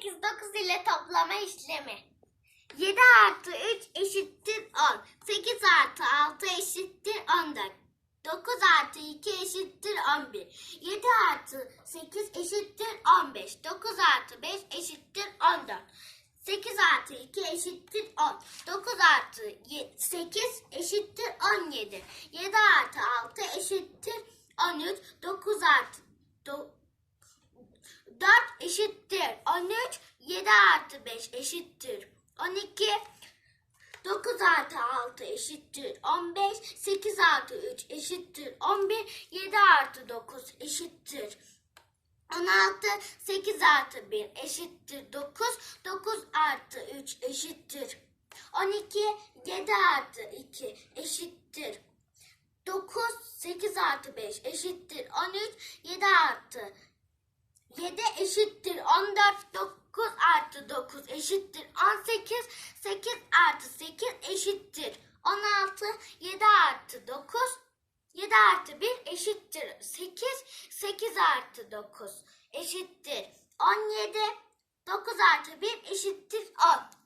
8, 9 ile toplama işlemi. 7 artı 3 eşittir 10. 8 artı 6 eşittir 14. 9 artı 2 eşittir 11. 7 artı 8 eşittir 15. 9 artı 5 eşittir 14. 8 artı 2 eşittir 10. 9 artı 8 eşittir 17. 7 artı 6 eşittir 13. 9 artı 4 eşittir 13. 7 artı 5 eşittir 12. 9 artı 6 eşittir 15. 8 artı 3 eşittir 11. 7 artı 9 eşittir 16. 8 artı 1 eşittir 9. 9 artı 3 eşittir 12. 7 artı 2 eşittir 9. 8 artı 5 eşittir 13. 7 artı 7 eşittir 14. 9 artı 9 eşittir 18. 8 artı 8 eşittir 16. 7 artı 9 7 artı 1 eşittir 8. 8 artı 9 eşittir 17. 9 artı 1 eşittir 10.